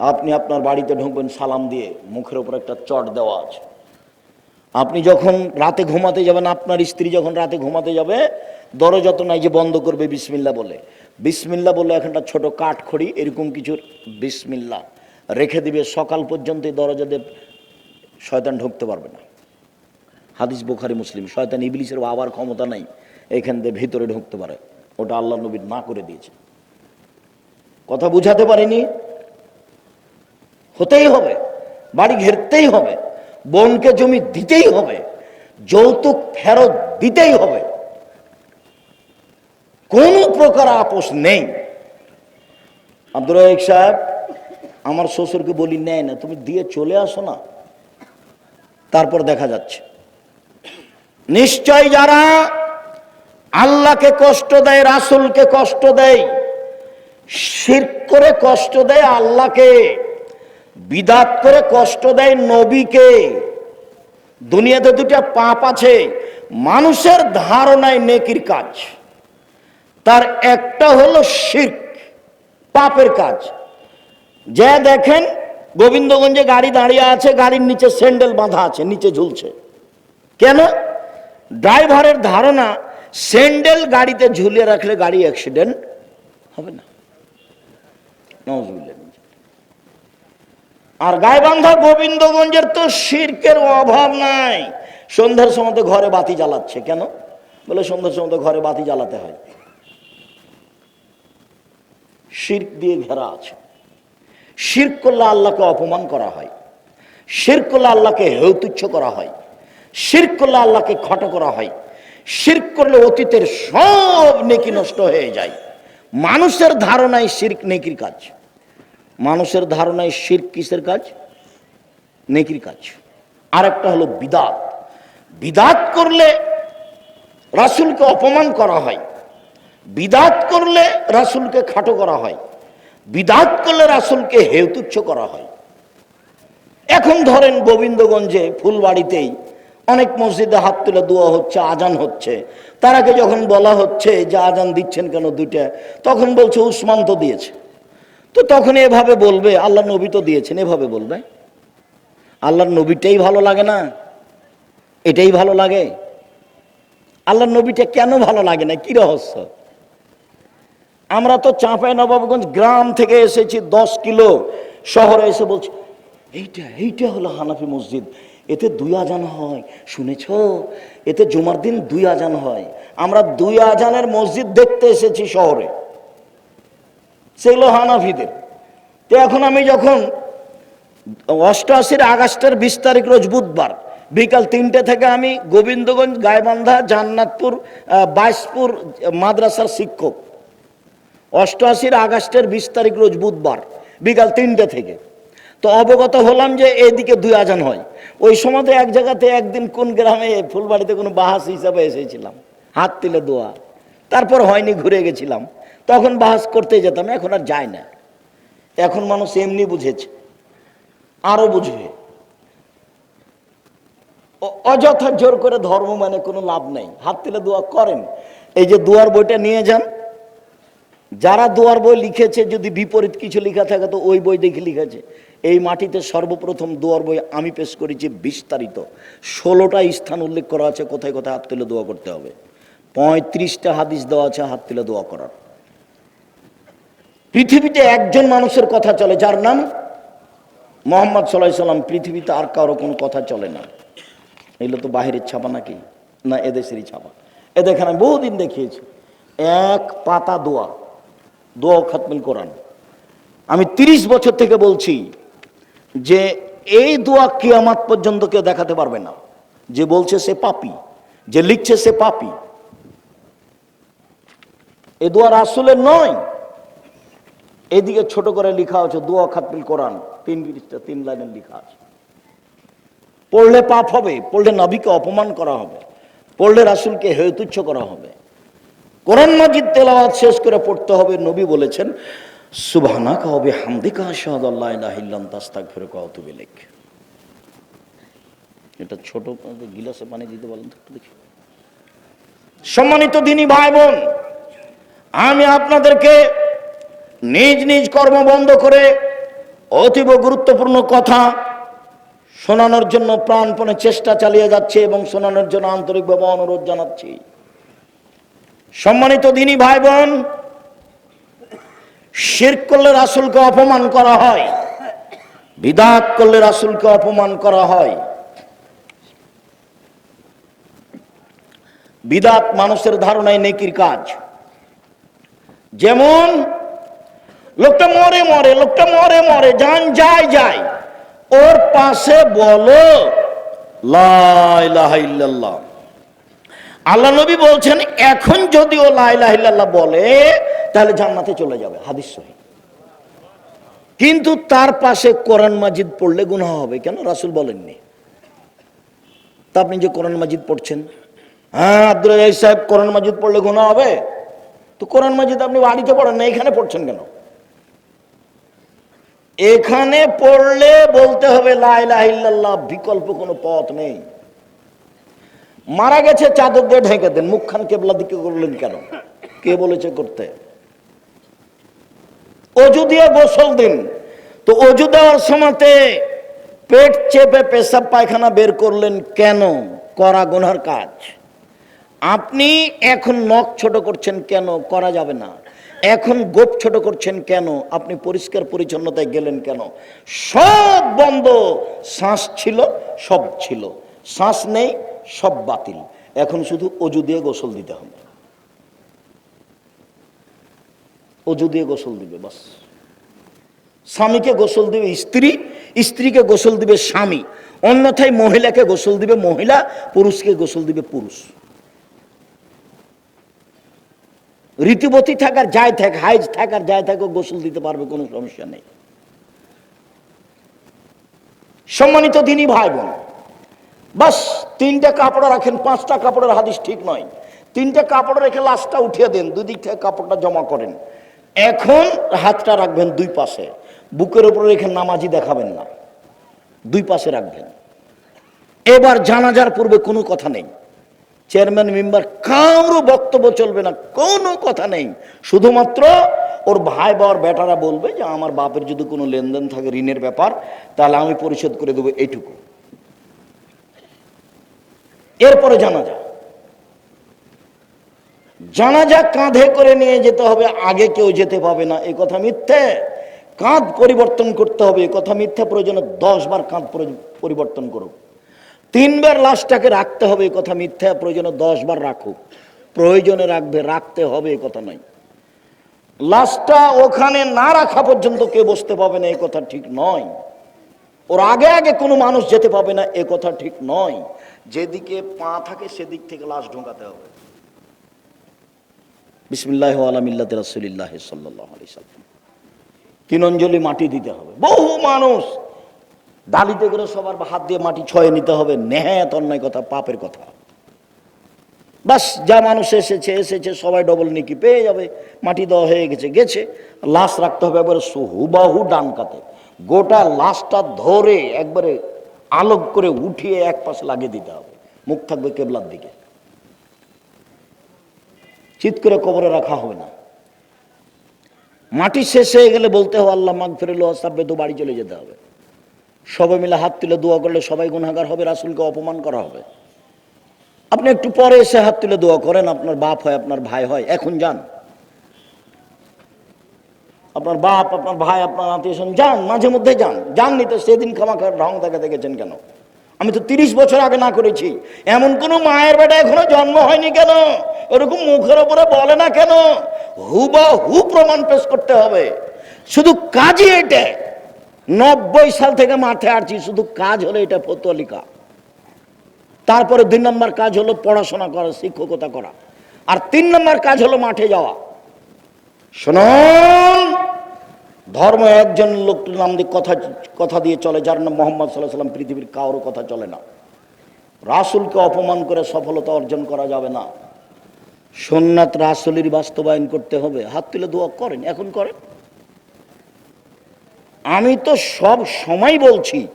আপনি আপনার বাড়িতে ঢুকবেন সালাম দিয়ে মুখের উপর একটা চট দেওয়া আছে। আপনি যখন রাতে ঘুমাতে যাবেন, আপনার স্ত্রী যখন রাতে ঘুমাতে যাবে, দরজা তো নাই যে বন্ধ করবে, বিসমিল্লা বলে। বিসমিল্লা বলে এখানটা ছোট কাঠ খড়ি এরকম কিছু বিসমিল্লা রেখে দিবে, সকাল পর্যন্ত দরজা দিয়ে শয়তান ঢুকতে পারবে না। হাদিস বোখারি, মুসলিম, শয়তান ইবলিসের বাবার ক্ষমতা নাই, এখান দিয়ে ভিতরে ঢুকতে পারে। ওটা আল্লাহ নবী না করে দিয়েছে। কথা বুঝাতে পারিনি? হতেই হবে, বাড়ি ঘেরতেই হবে, বোনকে জমি দিতেই হবে, যৌতুক ফেরত দিতেই হবে। কোনো প্রকার আপোষ নেই। আব্দুল সাহেব, আমার শ্বশুরকে বলি, নেয় না, তুমি দিয়ে চলে আসো না। তারপর দেখা যাচ্ছে, নিশ্চয় যারা আল্লাহকে কষ্ট দেয়, রাসুলকে কষ্ট দেয় শির করে কষ্ট দেয় আল্লাহকে বিদাত করে কষ্ট দেয় নবীকে। দুনিয়াতে দুটা পাপ আছে। মানুষের ধারণায় নেকির কাজ। তার একটা হলো শির্ক, পাপের কাজ। যে দেখেন, গোবিন্দগঞ্জে গাড়ি দাঁড়িয়ে আছে, গাড়ির নিচে স্যান্ডেল বাঁধা আছে, নিচে ঝুলছে। কেন? ড্রাইভারের ধারণা, স্যান্ডেল গাড়িতে ঝুলিয়ে রাখলে গাড়ি অ্যাক্সিডেন্ট হবে না। নওয়াজুবিল্লাহ। আর গাইবান্ধা গোবিন্দগঞ্জের তো শির্কের অভাব নাই। সন্ধ্যার সময় তো ঘরে বাতি জ্বালাচ্ছে কেন? বলে সন্ধ্যার সময় তো ঘরে বাতি জ্বালাতে হয়। শির্ক দিয়ে ঘেরা আছে। শির্ক করলে আল্লাহকে অপমান করা হয়। শির করলে আল্লাহকে হেউতুচ্ছ করা হয়। শির করলে আল্লাহকে খট করা হয়। শির করলে অতীতের সব নেকি নষ্ট হয়ে যায়। মানুষের ধারণায় শির্ক নেকির কাজ। মানুষের ধারণায় শির কিসের কাজ? নেকির কাজ। আরেকটা হলো বিদাত। বিদাত করলে রাসূলকে অপমান করা হয়। বিদাত করলে রাসূলকে খাটো করা হয়। বিদাত করলে রাসূলকে হেউতুচ্ছ করা হয়। এখন ধরেন গোবিন্দগঞ্জে ফুলবাড়িতেই অনেক মসজিদে হাত তুলে দোয়া হচ্ছে, আজান হচ্ছে। তার আগে যখন বলা হচ্ছে যে আজান দিচ্ছেন কেন দুইটা, তখন বলছে, উসমান তো দিয়েছে। তো তখন এভাবে বলবে, আল্লাহ নবী তো দিয়েছেন, এভাবে বলবে। আল্লাহর নবীটাই ভালো লাগে না, এটাই ভালো লাগে। আল্লাহর নবীটা কেন ভালো লাগে না? কি রহস্য? আমরা তো চাঁপাই নবাবগঞ্জ গ্রাম থেকে এসেছি, দশ কিলো শহরে এসে বলছি, এইটা এইটা হলো হানাফি মসজিদ। এতে দুই আজান হয়, শুনেছ? এতে জুমার দিন দুই আজান হয়। আমরা দুই আজানের মসজিদ দেখতে এসেছি শহরে। সেগুলো হানাফিদের তো এখন আমি যখন অষ্টআশির আগস্টের বিশ তারিখ রোজ বুধবার বিকাল তিনটে থেকে আমি গোবিন্দগঞ্জ, গাইবান্ধা, জান্নাতপুর বাইশপুর মাদ্রাসার শিক্ষক। অষ্টআশির আগস্টের বিশ তারিখ রোজ বুধবার বিকাল তিনটে থেকে। তো অবগত হলাম যে এইদিকে দুই আজান হয়। ওই সময়তে এক জায়গাতে একদিন কোন গ্রামে ফুলবাড়িতে কোনো বাহাস হিসাবে এসেছিলাম। হাত তিলে দোয়া। তারপর হয়নি, ঘুরে গেছিলাম। তখন বাহাস করতে যেতাম, এখন আর যায় না। এখন মানুষ এমনি বুঝেছে, আরও বুঝবে। অযথা জোর করে ধর্ম মানে কোনো লাভ নেই। হাত তুলে দোয়া করেন। এই যে দুয়ার বইটা নিয়ে যান। যারা দুয়ার বই লিখেছে, যদি বিপরীত কিছু লেখা থাকে, তো ওই বই দেখে লিখেছে। এই মাটিতে সর্বপ্রথম দুয়ার বই আমি পেশ করেছি বিস্তারিত। ষোলোটা স্থান উল্লেখ করা আছে, কোথায় কোথায় হাত তুলে দোয়া করতে হবে। পঁয়ত্রিশটা হাদিস দেওয়া আছে, হাত তুলে দোয়া করার। পৃথিবীতে একজন মানুষের কথা চলে, যার নাম মোহাম্মদ সাল্লাহ সাল্লাম। পৃথিবীতে আর কারও কোনো কথা চলে না। এগুলো তো বাহিরের ছাপা নাকি? না, এদেশেরই ছাপা। এ দেখেন, আমি বহুদিন দেখিয়েছি। এক পাতা দোয়া দোয়া খাতমিল কোরআন। আমি তিরিশ বছর থেকে বলছি যে এই দোয়া কিয়ামাত পর্যন্ত কেউ দেখাতে পারবে না। যে বলছে সে পাপি, যে লিখছে সে পাপি। এ দোয়া রাসুলের নয় এদিকে ছোট করে লেখা আছে, দোয়া খাতমিল কোরআন, তিন পৃষ্ঠা, তিন লাইনের লেখা আছে। পড়লে পাপ হবে, পড়লে নবীকে অপমান করা হবে, পড়লে রাসুলকে হেতুচ্ছ করা হবে। কোরআন মাজিদ তেলাওয়াত শেষ করে পড়তে হবে, নবী বলেছেন, সুবহানাকা হবে হামদিকা আশহাদু আল্লা ইলাহা ইল্লা আনতা আস্তাগফিরুকা ওয়া আতুবু ইলাইক। এটা ছোট গিলাসে পানি দিতে বলেন একটু দেখি। সম্মানিত দিনী ভাই বোন, আমি আপনাদেরকে নিজ নিজ কর্ম বন্ধ করে অতীব গুরুত্বপূর্ণ কথা শোনানোর জন্য প্রাণপণে চেষ্টা চালিয়ে যাচ্ছে এবং শোনানোর জন্য আন্তরিকভাবে অনুরোধ জানাচ্ছি। সম্মানিত দিনী ভাই বোন শির করলে রাসুলকে অপমান করা হয়, বিদাত করলে রাসুলকে অপমান করা হয়। বিদাত মানুষের ধারণায় নেকির কাজ। যেমন লোকটা মরে মরে, লোকটা মরে মরে, যান যায় যায় ওর পাশে বলো আল্লাহ নবী বলছেন, এখন যদি ও লাইলাহিল্লাহ বলে, তাহলে জান্নাতে চলে যাবে, হাদিস কিন্তু তার পাশে কোরআন মাজিদ পড়লে গুনাহ হবে, কেন? রাসুল বলেননি। তা আপনি যে কোরআন মাজিদ পড়ছেন হ্যাঁ আব্দুল সাহেব কোরআন মাজিদ পড়লে গুনাহ হবে? তো কোরআন মাজিদ আপনি বাড়িতে পড়েন না, এখানে পড়ছেন কেন? এখানে পড়লে বলতে হবে লাইলাহিল্লাহ বিকল্প কোনো পথ নেই। মারা গেছে চাদর দিয়ে ঢেকে দেন, মুখখান কেবলা দিকে করলেন কেন? কে বলেছে করতে? অজু দিয়ে গোসল দিন। তো অজু দেওয়ার সময়তে পেট চেপে পেশাব পায়খানা বের করলেন কেন? করা গুনার কাজ। আপনি এখন নখ ছোট করছেন কেন? করা যাবে না। এখন গোপ ছোট করছেন কেন? আপনি পরিষ্কার পরিচ্ছন্নতায় গেলেন কেন? সব বন্ধ, শ্বাস ছিল, সব ছিল। শ্বাস নেই, সব বাতিল। এখন শুধু অজু দিয়ে গোসল দিতে হবে। অজু দিয়ে গোসল দিবে, বাস। স্বামীকে গোসল দিবে স্ত্রী, স্ত্রীকে গোসল দিবে স্বামী। অন্যথায় মহিলাকে গোসল দিবে মহিলা, পুরুষকে গোসল দিবে পুরুষ। ঋতুবতী থাকার, যায় থাক, হাইজ থাকার, যায় থাক গোসল দিতে পারবে, কোনো সমস্যা নেই। সম্মানিত দিনই ভাই বোন বাস তিনটা কাপড় রাখেন, পাঁচটা কাপড়ের হাদিস ঠিক নয়। তিনটা কাপড় রেখে লাশটা উঠিয়ে দেন দুই দিক থেকে কাপড়টা জমা করেন। এখন হাতটা রাখবেন দুই পাশে। বুকের উপরে রেখে নামাজি দেখাবেন না। দুই পাশে রাখবেন। এবার জানাজার পূর্বে কোনো কথা নেই। চেয়ারম্যান মেম্বার কারও বক্তব্য চলবে না, কোনো কথা নেই। শুধুমাত্র ওর ভাই বা ওর বেটারা বলবে যে, আমার বাপের যদি কোনো লেনদেন থাকে, ঋণের ব্যাপার, তাহলে আমি পরিশোধ করে দেবো এইটুকু। এরপরে জানাজা জানাজা কাঁধে করে নিয়ে যেতে হবে, আগে কেউ যেতে পাবে না এই কথা মিথ্যে। কাঁধ পরিবর্তন করতে হবে, এ কথা মিথ্যে, প্রয়োজনে দশ বার কাঁধ পরিবর্তন করুক তিনবার লাশটাকে রাখতে হবে কথা মিথ্যা, প্রয়োজনে দশ বার রাখুক প্রয়োজনে রাখবে, রাখতে হবে, এ কথা নয়। লাশটা ওখানে না রাখা পর্যন্ত কেউ বসতে পাবে না, এ কথা ঠিক নয়। ওর আগে আগে কোনো মানুষ যেতে পাবে না, এ কথা ঠিক নয়। যেদিকে পা থাকে সেদিক থেকে লাশ ঢোকাতে হবে। বিসমিল্লাহ আলমিল্লাহ রসুলিল্লাহ সাল্লাম। তিন মাটি দিতে হবে। বহু মানুষ ডালিতে করে সবার হাত দিয়ে মাটি ছয়ে নিতে হবে। নেহাত অন্যায় কথা, পাপের কথা। বাস, যা মানুষ এসেছে এসেছে, সবাই ডবল নিকি পেয়ে যাবে। মাটি দেওয়া হয়ে গেছে গেছে। লাশ রাখতে হবে একবারে হুবাহু ডান কাতে গোটা লাশটা ধরে একবারে আলোক করে উঠিয়ে এক পাশে লাগিয়ে দিতে হবে। মুখ থাকবে কেবলার দিকে। চিত করে কবরে রাখা হবে না। মাটি শেষ হয়ে গেলে বলতে হবে আল্লাহ মাগ ফিরে সাব্বে তো বাড়ি চলে যেতে হবে। সবাই মিলে হাত তুলে দোয়া করলে সবাই গুণাগার হবে, রাসুলকে অপমান করা হবে। আপনি একটু পরে এসে হাত তুলে দোয়া করেন, আপনার বাপ হয়, আপনার ভাই হয়, এখন যান। আপনার বাপ, আপনার ভাই, আপনার আত্মীয় যান, মাঝে মধ্যে যান। যাননি তো সেদিন খামাখার ঢং দেখাতে গেছেন কেন? আমি তো তিরিশ বছর আগে না করেছি। এমন কোন মায়ের বেটা এখনও জন্ম হয়নি কেন? ওরকম মুখের ওপরে বলে না কেন? হু বা হু প্রমাণ পেশ করতে হবে। শুধু কাজই এটা। নব্বই সাল থেকে মাঠে আসছি, শুধু কাজ হলো এটা ফতোয়ালিকা তারপরে দুই নম্বর কাজ হলো পড়াশোনা করা, শিক্ষকতা করা। আর তিন নম্বর কাজ হলো মাঠে যাওয়া। শুনুন ধর্ম একজন লোক নাম দিয়ে কথা কথা দিয়ে চলে, যার নাম মোহাম্মদ সাল্লাহ সাল্লাম পৃথিবীর কারোর কথা চলে না। রাসুলকে অপমান করে সফলতা অর্জন করা যাবে না। সোননাথ রাসুলির বাস্তবায়ন করতে হবে। হাত তুলে দোয়া করেন, এখন করেন। আমি তো সব সময় বলছি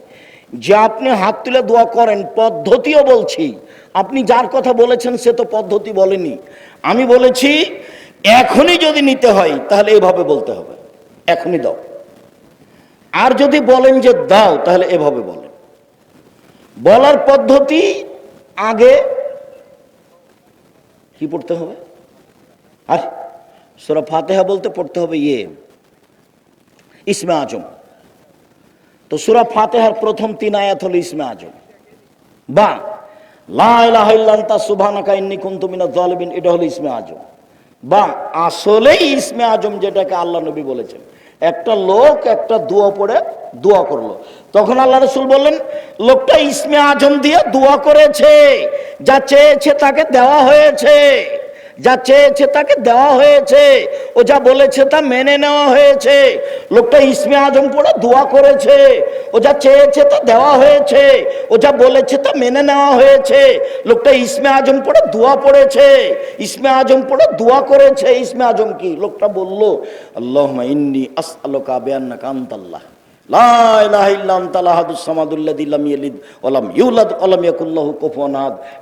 যে আপনি হাত তুলে দোয়া করেন, পদ্ধতিও বলছি। আপনি যার কথা বলেছেন সে তো পদ্ধতি বলেনি। আমি বলেছি, এখনই যদি নিতে হয়, তাহলে এইভাবে বলতে হবে। এখনই দাও। আর যদি বলেন যে দাও, তাহলে এভাবে বলেন। বলার পদ্ধতি আগে কি পড়তে হবে? আর সুরা ফাতেহা বলতে পড়তে হবে ইয়ে ইসমে আজম। তো সুরা ফাতেহার প্রথম তিন আয়াত হলো ইসমে আজম বা এটা হলো ইসমে আজম বা, আসলেই আজম যেটাকে আল্লাহ নবী বলেছেন। একটা লোক একটা দোয়া পড়ে দোয়া করল। তখন আল্লাহ রসুল বললেন, লোকটা আজম দিয়ে দোয়া করেছে, যা চেয়েছে তাকে দেওয়া হয়েছে। যা চেয়েছে তাকে দেওয়া হয়েছে। ও যা বলেছে তা মেনে নেওয়া হয়েছে। লোকটা ইসমে আজম পড়ে দোয়া করেছে। ও যা চেয়েছে তা দেওয়া হয়েছে। ও যা বলেছে তা মেনে নেওয়া হয়েছে। লোকটা ইসমে আজম পড়ে দোয়া পড়েছে। ইসমে আজম পড়ে দোয়া করেছে। ইসমে আজম কি? লোকটা বলল আল্লাহ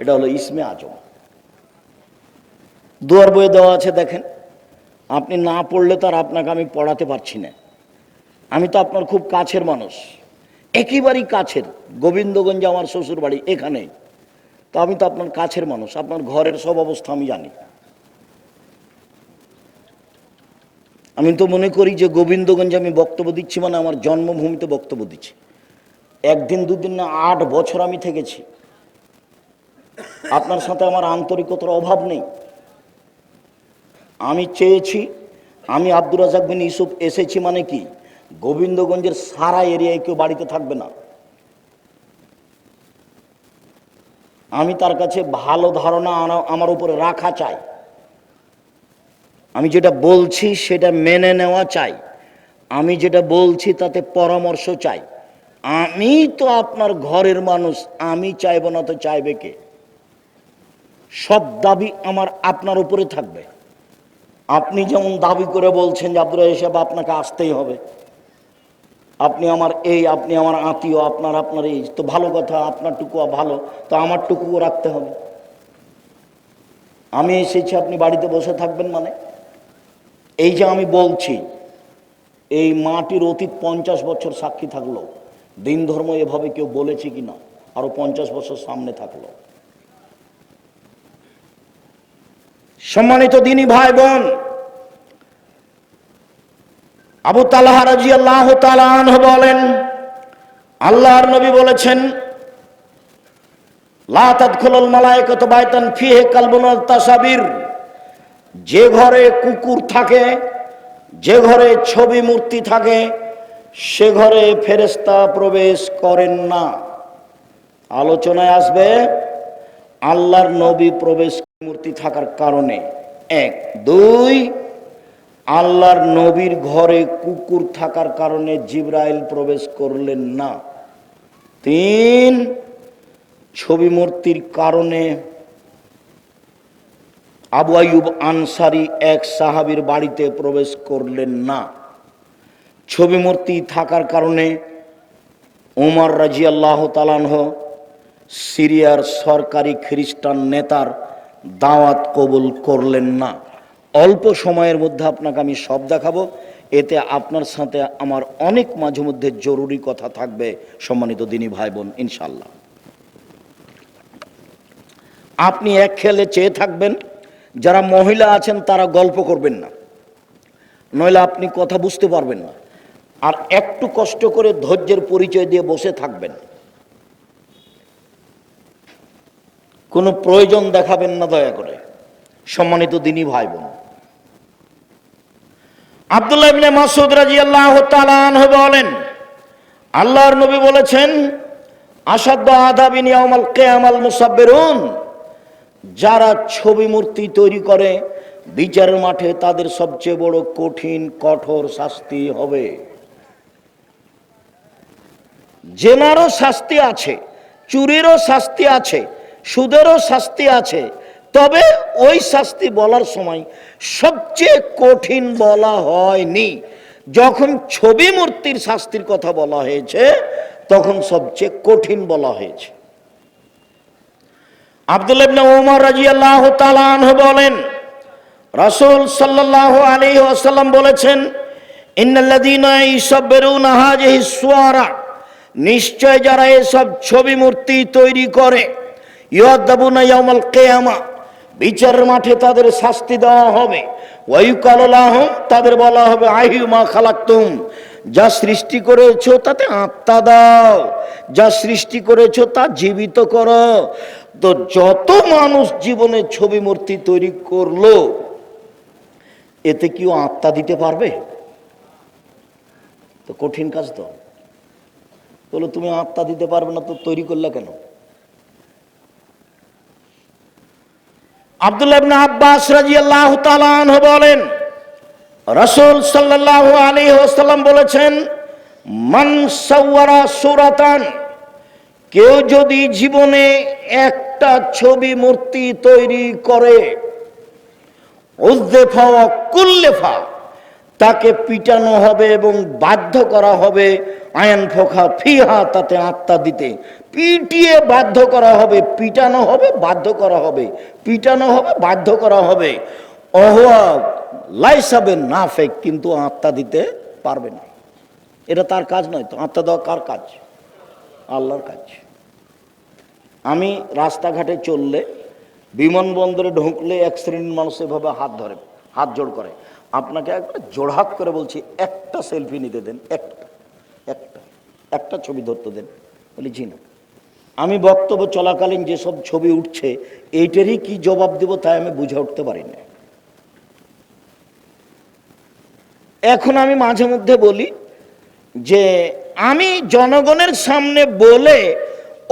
এটা হলো ইসমে আজম। দুয়ার বইয়ে দেওয়া আছে, দেখেন। আপনি না পড়লে তো আর আপনাকে আমি পড়াতে পারছি না। আমি তো আপনার খুব কাছের মানুষ। একেবারেই কাছের। গোবিন্দগঞ্জে আমার শ্বশুর বাড়ি এখানে তো আমি তো আপনার কাছের মানুষ। আপনার ঘরের সব অবস্থা আমি জানি। আমি তো মনে করি যে গোবিন্দগঞ্জে আমি বক্তব্য দিচ্ছি মানে আমার জন্মভূমিতে বক্তব্য দিচ্ছি। একদিন, দুদিন না, আট বছর আমি থেকেছি। আপনার সাথে আমার আন্তরিকতার অভাব নেই। আমি চেয়েছি, আমি আব্দুর রাজাক বিন ইউসুফ এসেছি মানে কি? গোবিন্দগঞ্জের সারা এরিয়ায় কেউ বাড়িতে থাকবে না। আমি তার কাছে ভালো ধারণা আমার উপরে রাখা চাই। আমি যেটা বলছি সেটা মেনে নেওয়া চাই। আমি যেটা বলছি তাতে পরামর্শ চাই। আমি তো আপনার ঘরের মানুষ, আমি চাইব না তো চাইবে কে? সব দাবি আমার আপনার উপরে থাকবে। আপনি যেমন দাবি করে বলছেন যে আব্দুল হিসাব আপনাকে আসতেই হবে। আপনি আমার এই, আপনি আমার আত্মীয়, আপনার আপনার এই। তো ভালো কথা, আপনার টুকুয়া ভালো, তো আমার টুকুও রাখতে হবে। আমি এসেছি, আপনি বাড়িতে বসে থাকবেন মানে? এই যে আমি বলছি, এই মাটির অতীত পঞ্চাশ বছর সাক্ষী থাকল। দিন ধর্ম এভাবে কেউ বলেছে কি না আরও পঞ্চাশ বছর সামনে থাকল। সম্মানিত দিনী ভাই বোন আবু তালাহা আল্লাহ বলেন, আল্লাহর নবী বলেছেন যে ঘরে কুকুর থাকে, যে ঘরে ছবি মূর্তি থাকে, সে ঘরে ফেরেস্তা প্রবেশ করেন না। আলোচনায় আসবে, আল্লাহর নবী প্রবেশ মূর্তি থাকার কারণে। এক। দুই, আল্লাহর নবীর ঘরে কুকুর থাকার কারণে জিব্রাইল প্রবেশ করলেন না। তিন, ছবি মূর্তির কারণে আবু আয়ুব আনসারি এক সাহাবীর বাড়িতে প্রবেশ করলেন না। ছবি মূর্তি থাকার কারণে ওমর রাজি আল্লাহ তালানহ সিরিয়ার সরকারি খ্রিস্টান নেতার দাওয়াত কবুল করলেন না। অল্প সময়ের মধ্যে আপনাকে আমি সব দেখাবো। এতে আপনার সাথে আমার অনেক মাঝে মধ্যে জরুরি কথা থাকবে, সম্মানিত দিনী ভাই বোন ইনশাল্লাহ আপনি এক খেলে চেয়ে থাকবেন, যারা মহিলা আছেন তারা গল্প করবেন না। নইলে আপনি কথা বুঝতে পারবেন না। আর একটু কষ্ট করে ধৈর্যের পরিচয় দিয়ে বসে থাকবেন। কোনো প্রয়োজন দেখাবেন না দয়া করে। সম্মানিত দিনী ভাই বোন আব্দুল্লাহ ইবনে মাসুদ রাদিয়াল্লাহু তাআলা আনহু বলেন, আল্লাহর নবী বলেছেন আসাদ্দ আযাবিন ইয়াউমাল কিয়ামাল মুসাব্বিরুন, যারা ছবি মূর্তি তৈরি করে, বিচারের মাঠে তাদের সবচেয়ে বড় কঠিন, কঠোর শাস্তি হবে। জেনারও শাস্তি আছে, চুরিরও শাস্তি আছে সুদেরও শাস্তি আছে। তবে ওই শাস্তি বলার সময় সবচেয়ে কঠিন বলা হয়নি। যখন ছবি মূর্তির শাস্তির কথা বলা হয়েছে, তখন সবচেয়ে কঠিন বলা হয়েছে। আব্দুল ইবনে ওমর তাআলা আনহু বলেন, রাসূল সাল্লাল্লাহু আলাইহি ওয়াসাল্লাম বলেছেন নিশ্চয় যারা এসব ছবি মূর্তি তৈরি করে ইয়াদাবুনা ইয়াউমাল কিয়ামা। বিচারের মাঠে তাদের শাস্তি দেওয়া হবে। ওয়াইকালাহুম তাদের বলা হবে আহিউ মা খালাকতুম। যা সৃষ্টি করেছ তাতে আত্মা দাও। যা সৃষ্টি করেছ তা জীবিত করো। তো যত মানুষ জীবনে ছবি মূর্তি তৈরি করল, এতে কেউ আত্মা দিতে পারবে? তো কঠিন কাজ তো। বলো, তুমি আত্মা দিতে পারবে না, তো তৈরি করলে কেন? আব্দুল্লাহ ইবনে আব্বাস রাদিয়াল্লাহু তাআলা বলেন, রাসূল সাল্লাল্লাহু আলাইহি ওয়াসাল্লাম বলেছেন, মান সাওয়ারা কেউ যদি জীবনে একটা ছবি মূর্তি তৈরি করে ও কুল্লেফা, তাকে পিটানো হবে এবং বাধ্য করা হবে আয়ন ফোখা ফিহা, তাতে আত্মা দিতে। পিটিয়ে বাধ্য করা হবে, পিটানো হবে, বাধ্য করা হবে, পিটানো হবে, বাধ্য করা হবে। অহয়া লাইসাবে না ফেক কিন্তু আত্মা দিতে পারবে না। এটা তার কাজ নয় তো, আত্মা দেওয়া কার কাজ? আল্লাহর কাজ। আমি রাস্তাঘাটে চললে, বিমানবন্দরে ঢুকলে এক শ্রেণির মানুষ এভাবে হাত ধরে, হাত জোড় করে। আপনাকে একবার জোড়হাত করে বলছি, একটা সেলফি নিতে দেন, একটা। একটা ছবি ধরতে দেন, বলি জি না আমি বক্তব্য চলাকালীন যেসব ছবি উঠছে, এইটারই কি জবাব দেব তাই আমি বুঝে উঠতে পারি না। এখন আমি মাঝে মধ্যে বলি যে, আমি জনগণের সামনে বলে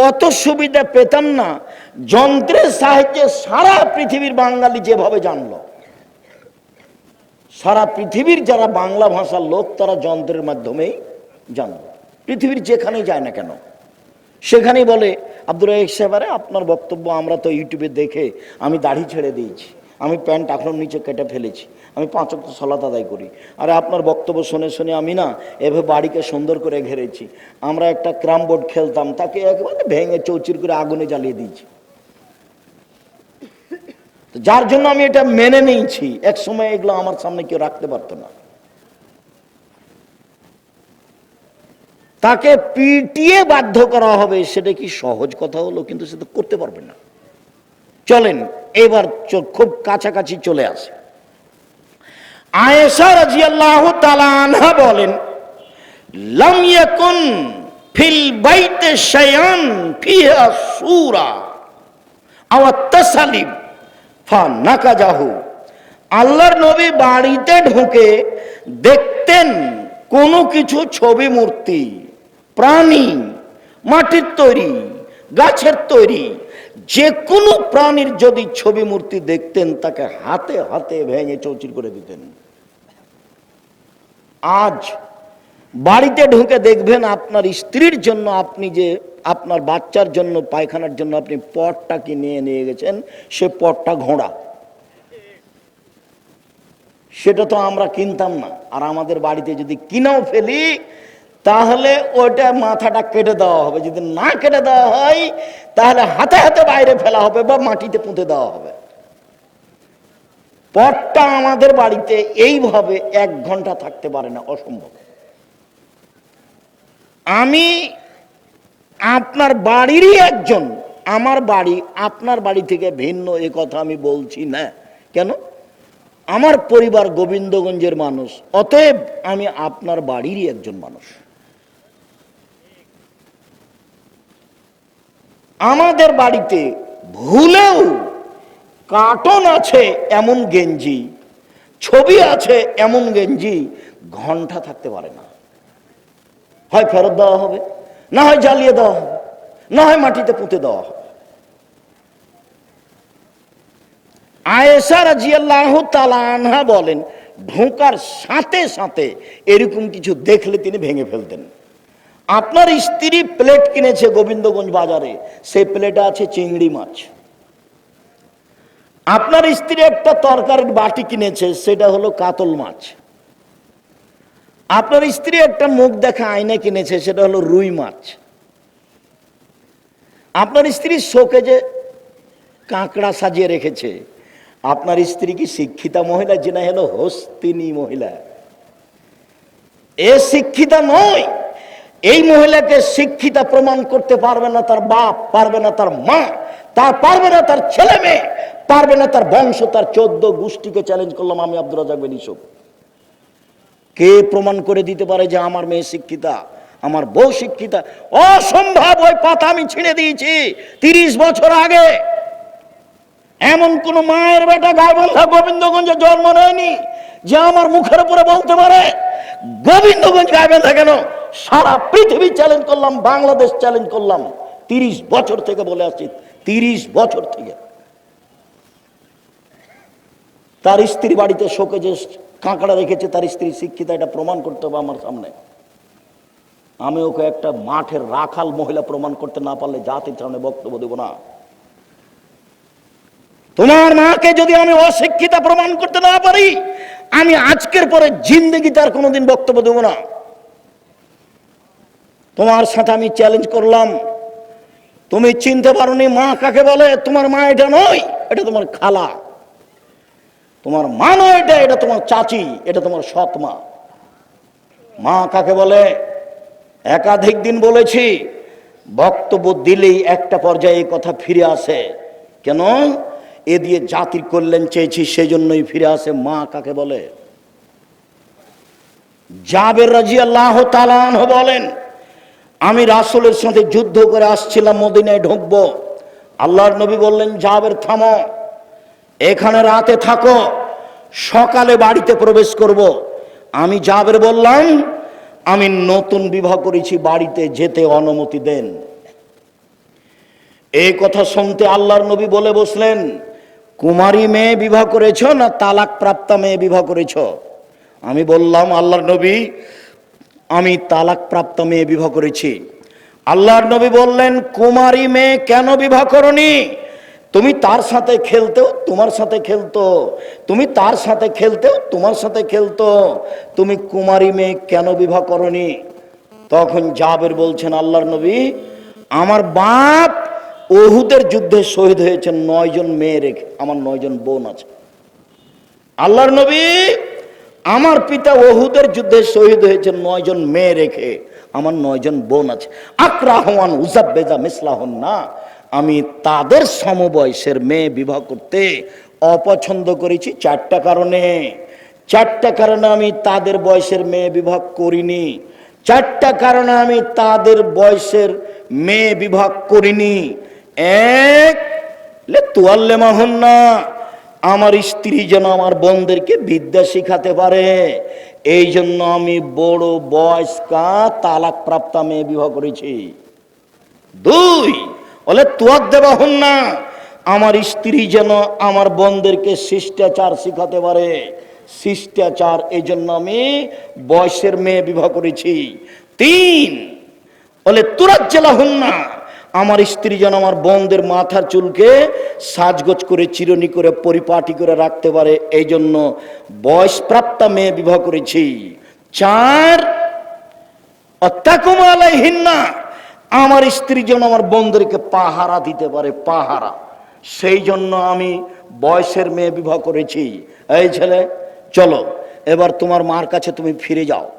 অত সুবিধা পেতাম না, যন্ত্রের সাহায্যে সারা পৃথিবীর বাঙালি যেভাবে জানলো। সারা পৃথিবীর যারা বাংলা ভাষার লোক, তারা যন্ত্রের মাধ্যমেই জানলো। পৃথিবীর যেখানেই যায় না কেন, সেখানেই বলে আব্দুল রাহিক সাহেবারে আপনার বক্তব্য আমরা তো ইউটিউবে দেখে আমি দাড়ি ছেড়ে দিয়েছি, আমি প্যান্ট এখন নিচে কেটে ফেলেছি, আমি পাঁচ অক্ট সলাত আদায় করি। আরে আপনার বক্তব্য শুনে শুনে আমি না এভাবে বাড়িকে সুন্দর করে ঘেরেছি, আমরা একটা ক্রাম বোর্ড খেলতাম, তাকে একেবারে ভেঙে চৌচির করে আগুনে জ্বালিয়ে দিয়েছি। যার জন্য আমি এটা মেনে নিয়েছি, এক সময় এগুলো আমার সামনে কেউ রাখতে পারতো না। তাকে পিটিয়ে বাধ্য করা হবে, সেটা কি সহজ কথা হলো? কিন্তু সেটা করতে পারবে না। চলেন, এবার খুব কাছাকাছি চলে আসে। আয়েশা বলেন ফিল সূরা আল্লাহর নবী বাড়িতে ঢুকে দেখতেন কোনো কিছু ছবি মূর্তি। প্রাণী, মাটির তৈরি, গাছের তৈরি, যে কোনো প্রাণীর যদি ছবি মূর্তি দেখতেন, তাকে হাতে হাতে ভেঙে চৌচির করে দিতেন। আজ বাড়িতে ঢুকে দেখবেন আপনার স্ত্রীর জন্য আপনি যে আপনার বাচ্চার জন্য, পায়খানার জন্য আপনি পটটা কিনে নিয়ে গেছেন, সে পটটা ঘোড়া। সেটা তো আমরা কিনতাম না। আর আমাদের বাড়িতে যদি কিনেও ফেলি তাহলে ওটা মাথাটা কেটে দেওয়া হবে। যদি না কেটে দেওয়া হয়, তাহলে হাতে হাতে বাইরে ফেলা হবে বা মাটিতে পুঁতে দেওয়া হবে। পটটা আমাদের বাড়িতে এইভাবে এক ঘণ্টা থাকতে পারে না, অসম্ভব। আমি আপনার বাড়িরই একজন। আমার বাড়ি, আপনার বাড়ি থেকে ভিন্ন এ কথা আমি বলছি না। কেন? আমার পরিবার গোবিন্দগঞ্জের মানুষ, অতএব আমি আপনার বাড়িরই একজন মানুষ। আমাদের বাড়িতে ভুলেও কার্টন আছে এমন গেঞ্জি, ছবি আছে এমন গেঞ্জি, ঘণ্টা থাকতে পারে না। হয় ফেরত দেওয়া হবে, না হয় জ্বালিয়ে দেওয়া হবে, না হয় মাটিতে পুঁতে দেওয়া হবে। আয়েশা রাজিয়াল্লাহ বলেন, ঢোকার সাথে সাথে এরকম কিছু দেখলে তিনি ভেঙে ফেলতেন। আপনার স্ত্রী প্লেট কিনেছে গোবিন্দগঞ্জ বাজারে, সেই প্লেটে আছে চিংড়ি মাছ। আপনার স্ত্রী একটা তরকারির বাটি কিনেছে, সেটা হলো কাতল মাছ। আপনার স্ত্রী একটা মুখ দেখা আয়না কিনেছে, সেটা হলো রুই মাছ। আপনার স্ত্রী শোকে যে কাঁকড়া সাজিয়ে রেখেছে। আপনার স্ত্রী কি শিক্ষিতা মহিলা? যে না হলো হস্তিনী মহিলা। এ শিক্ষিতা নয় এই মহিলাকে শিক্ষিতা প্রমাণ করতে পারবে না তার বাপ, পারবে না তার মা, তার পারবে না তার ছেলে মেয়ে, পারবে না তার বংশ, তার চোদ্দ গোষ্ঠীকে চ্যালেঞ্জ করলাম আমি আব্দুল রাজাক ইউসুফ কে প্রমাণ করে দিতে পারে যে আমার মেয়ে শিক্ষিতা, আমার বউ শিক্ষিতা? অসম্ভব ওই পাতা আমি ছিঁড়ে দিয়েছি তিরিশ বছর আগে। এমন কোন মায়ের বেটা গাইবান্ধা গোবিন্দগঞ্জে জন্ম নেয়নি যে আমার মুখের উপরে বলতে পারে, গোবিন্দগঞ্জ গাইবান্ধা কেন? সারা পৃথিবী চ্যালেঞ্জ করলাম, বাংলাদেশ চ্যালেঞ্জ করলাম। তিরিশ বছর থেকে বলে আসছি, তিরিশ বছর থেকে। তার স্ত্রী বাড়িতে শোকে যে কাঁকড়া রেখেছে, তার স্ত্রী শিক্ষিতা, এটা প্রমাণ করতে হবে আমার সামনে। আমি ওকে একটা মাঠের রাখাল মহিলা প্রমাণ করতে না পারলে জাতির সামনে বক্তব্য দেব না। তোমার মাকে যদি আমি অশিক্ষিতা প্রমাণ করতে না পারি, আমি আজকের পরে জিন্দগি তার কোনোদিন বক্তব্য দেব না। তোমার সাথে আমি চ্যালেঞ্জ করলাম। তুমি চিনতে পারোনি মা কাকে বলে, তোমার মা এটা নয়, এটা তোমার খালা। তোমার মা নয় এটা এটা তোমার চাচি, এটা তোমার সৎ মা। মা কাকে বলে? একাধিক দিন বলেছি, বক্তব্য দিলেই একটা পর্যায়ে কথা ফিরে আসে। কেন? এ দিয়ে জাতির কল্যাণ চেয়েছি সেই জন্যই ফিরে আসে মা কাকে বলে। জাবের রাজি আল্লাহ তালান বলেন আমি রাসুলের সাথে যুদ্ধ করে আসছিলাম, মদিনায় ঢুকবো। আল্লাহর নবী বললেন, জাবের থামো, এখানে রাতে থাকো, সকালে বাড়িতে প্রবেশ করব। আমি যাবের বললাম, আমি নতুন বিবাহ করেছি, বাড়িতে যেতে অনুমতি দেন। এই কথা শুনতে আল্লাহর নবী বলে বসলেন, কুমারী মেয়ে বিবাহ করেছ না তালাক প্রাপ্তা মেয়ে বিবাহ করেছ? আমি বললাম, আল্লাহর নবী আমি তালাক প্রাপ্ত মেয়ে বিবাহ করেছি। আল্লাহর নবী বললেন, কুমারী মেয়ে, কেন বিবাহ করনি? তুমি তার সাথে খেলতেও তোমার সাথে খেলতো। তুমি তার সাথে খেলতেও তোমার সাথে খেলতো। তুমি কুমারী মেয়ে, কেন বিবাহ করনি? তখন জাবের বলছেন, আল্লাহর নবী, আমার বাপ ওহুদের যুদ্ধে শহীদ হয়েছেন, নয়জন মেয়ে রেখে, আমার নয়জন বোন আছে। আল্লাহর নবী আমার পিতা ওহুদের যুদ্ধে শহীদ হয়েছে, নয়জন মেয়ে রেখে। আমার নয়জন বোন আছে। আকরাহমান উজাব্বেজা মিসলাহন না। আমি তাদের সমবয়সের মেয়ে বিবাহ করতে অপছন্দ করেছি চারটা কারণে। চারটা কারণে আমি তাদের বয়সের মেয়ে বিবাহ করিনি। চারটা কারণে আমি তাদের বয়সের মেয়ে বিবাহ করিনি। এক, লে তুয়াল্লে মাহন না আমার স্ত্রী যেন আমার বোনদেরকে বিদ্যা শিখাতে পারে। এই জন্য আমি বড় বয়স্কা তালাক প্রাপ্তা মেয়ে বিবাহ করেছি। দুই, বলে তুয়ার দেবা হন না। আমার স্ত্রী যেন আমার বোনদেরকে শিষ্টাচার শিখাতে পারে। শিষ্টাচার, এই জন্য আমি বয়সের মেয়ে বিবাহ করেছি। তিন, বলে তুরাজ্জেলা হন না। আমার স্ত্রী যেন আমার বোনদের মাথার চুলকে সাজগোজ করে, চিরনি করে, পরিপাটি করে রাখতে পারে এই জন্য বয়সপ্রাপ্তা মেয়ে বিবাহ করেছি। চার অত্যাকুমালাইহিন্না আমার স্ত্রী যেন আমার বোনদেরকে পাহারা দিতে পারে, পাহারা। সেই জন্য আমি বয়সের মেয়ে বিবাহ করেছি। এই ছেলে, চলো, এবার তোমার মার কাছে তুমি ফিরে যাও।